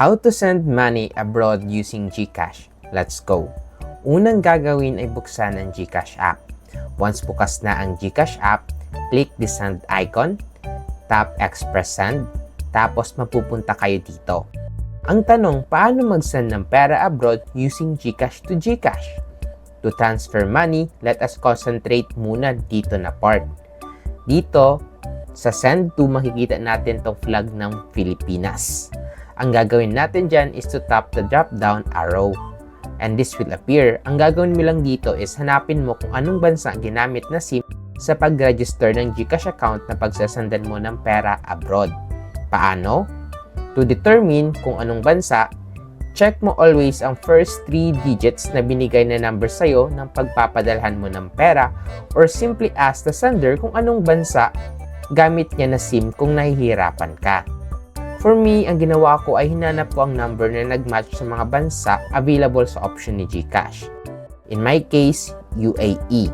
How to send money abroad using GCash. Let's go. Unang gagawin ay buksan ang GCash app. Once bukas na ang GCash app, click the send icon, tap Express Send, tapos mapupunta kayo dito. Ang tanong, paano mag-send ng pera abroad using GCash to GCash? To transfer money, let us concentrate muna dito na part. Dito, sa send to, makikita natin tong flag ng Pilipinas. Ang gagawin natin dyan is to tap the drop down arrow. And this will appear. Ang gagawin mo lang dito is hanapin mo kung anong bansa ginamit na SIM sa pag-register ng GCash account na pagsasandan mo ng pera abroad. Paano? To determine kung anong bansa, check mo always ang first 3 digits na binigay na number sa'yo ng pagpapadalhan mo ng pera or simply ask the sender kung anong bansa gamit niya na SIM kung nahihirapan ka. For me, ang ginawa ko ay hinanap ko ang number na nagmatch sa mga bansa available sa option ni GCash. In my case, UAE.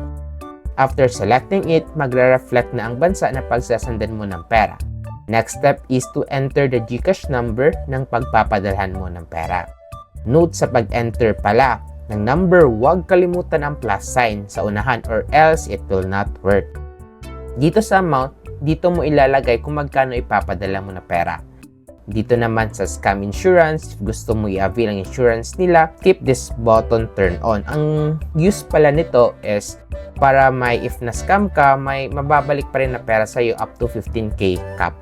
After selecting it, magre-reflect na ang bansa na pagsasandan mo ng pera. Next step is to enter the GCash number ng pagpapadalhan mo ng pera. Note sa pag-enter pala ng number, huwag kalimutan ang plus sign sa unahan or else it will not work. Dito sa amount, dito mo ilalagay kung magkano ipapadala mo na pera. Dito naman sa scam insurance, gusto mo i-avail ang insurance nila, keep this button turn on. Ang use pala nito is para may if na-scam ka, may mababalik pa rin na pera sa'yo up to 15k cap.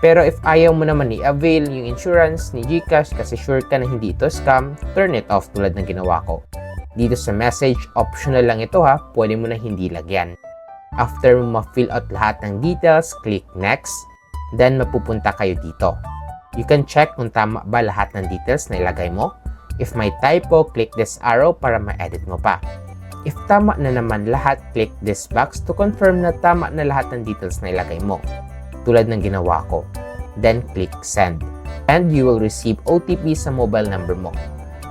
Pero if ayaw mo naman i-avail yung insurance ni GCash kasi sure ka na hindi ito scam, turn it off tulad ng ginawa ko. Dito sa message, optional lang ito ha, pwede mo na hindi lagyan. After mo ma-fill out lahat ng details, click next, then mapupunta kayo dito. You can check kung tama ba lahat ng details na ilagay mo. If may typo, click this arrow para ma-edit mo pa. If tama na naman lahat, click this box to confirm na tama na lahat ng details na ilagay mo. Tulad ng ginawa ko. Then click send. And you will receive OTP sa mobile number mo.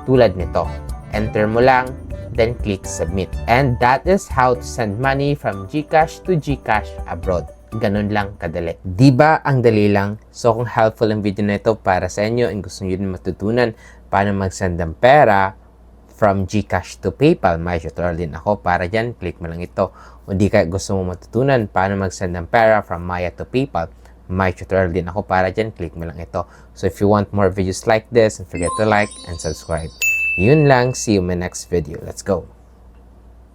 Tulad nito. Enter mo lang, then click submit. And that is how to send money from GCash to GCash abroad. Ganun lang kadali. Di ba ang dali lang? So kung helpful ang video na ito para sa inyo and gusto nyo din matutunan paano mag-send ng pera from GCash to PayPal, may tutorial din ako para dyan, click mo lang ito. O di kaya gusto mo matutunan paano mag-send ng pera from Maya to PayPal, may tutorial din ako para dyan, click mo lang ito. So if you want more videos like this, don't forget to like and subscribe. Yun lang, see you in my next video. Let's go!